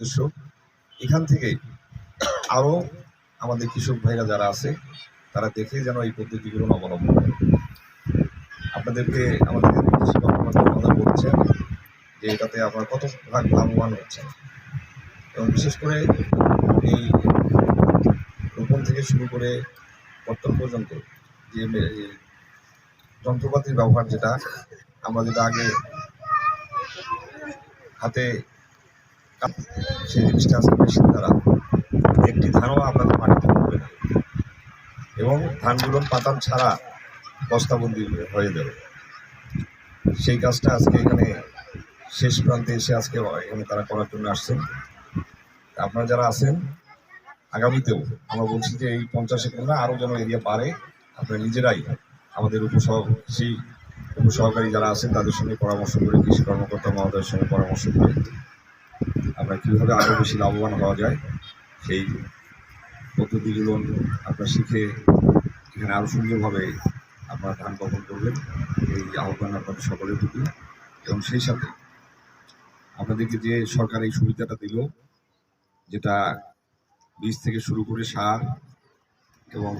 উদ্দেশ্য। এখান থেকে আরও আমাদের কৃষক ভাইরা যারা আছে, তারা দেখে যেন এই পদ্ধতিগুলো অবলম্বন করে। আপনাদেরকে আমাদের কথা বলছেন যে এটাতে আপনারা কত ভাগ লাভবান হচ্ছেন এবং বিশেষ করে এই রোপণ থেকে শুরু করে বর্তমান পর্যন্ত যে যন্ত্রপাতির ব্যবহার যেটা, আমরা যেটা আগে হাতে সেই জিনিসটা আজকে মেশিন দ্বারা। একটি ধানও আপনাদের মাটিতে পড়বে না। এবং ধানগুলোর পাতান ছাড়া বস্তাবন্দি হয়ে যাবে। সেই কাজটা আজকে এখানে শেষ প্রান্তে এসে আজকে এখানে তারা করার জন্য আসছেন। আপনারা যারা আছেন, আগামীতেও আমরা বলছি যে এই পঞ্চাশ একর না আরও যেন এরিয়া পারে আপনারা নিজেরাই আমাদের উপসহ কৃষি উপসহকারী যারা আছেন তাদের সঙ্গে পরামর্শ করে কৃষি কর্মকর্তা মহোদয়ের সঙ্গে পরামর্শ করে আমরা কীভাবে আরও বেশি লাভবান হওয়া যায় সেই পদ্ধতিগুলো আপনারা শিখে এখানে আরও সুন্দরভাবে আপনারা ধান বপন করবেন এই আহ্বান আপনাদের সকলের প্রতি। এবং সেই সাথে আপনাদেরকে যে সরকার এই সুবিধাটা দিল যেটা বীজ থেকে শুরু করে সার এবং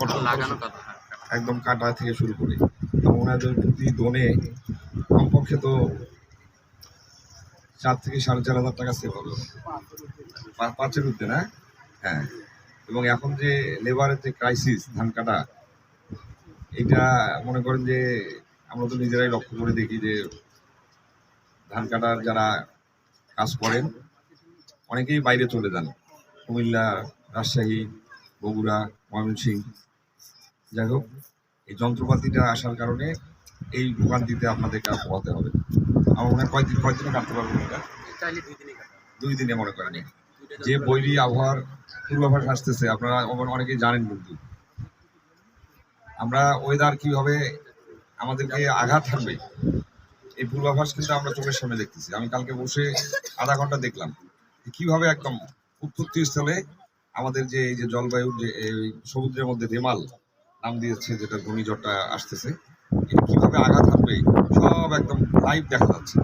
কথা হ্যাঁ। একদম কাটা থেকে শুরু করে। এবং ওনাদের প্রতি দোনে কমপক্ষে তো চার থেকে সাড়ে চার হাজার টাকা সেভ হবে। পাঁচের উঠতে না? হ্যাঁ। এবং এখন যে লেবারের যে ক্রাইসিস ধান কাটা এটা মনে করেন যে আমরা তো নিজেরাই লক্ষ্য করে দেখি যে ধান কাটার যারা কাজ করেন, অনেকেই বাইরে চলে যান। কুমিল্লা, রাজশাহী, বগুড়া, ময়মনসিংহ। যাই হোক, এই যন্ত্রপাতিটা আসার কারণে এই ভোগান্তিতে আপনাদেরকে আর পোহাতে হবে আমার মনে হয় কয়দিনে কাটতে পারবেন এটা? দুই দিনে মনে করেন। যে বৈরী আবহাওয়ার পূর্বাভাস আসতেছে আপনারা অনেক- অনেকেই জানেন কিন্তু। আমরা ওয়েদার কীভাবে আমাদেরকে আঘাত থাকবে এই পূর্বাভাস কিন্তু আমরা চোখের সামনে দেখতেছি। আমি কালকে বসে আধা ঘণ্টা দেখলাম কীভাবে একদম উৎপত্তি স্থলে আমাদের যে এই যে জলবায়ুর যে এই সমুদ্রের মধ্যে রেমাল নাম দিয়েছে যেটা ঘূর্ণিঝড়টা আসতেছে এটা কীভাবে আঘাত হানবে সব একদম লাইভ দেখা যাচ্ছে।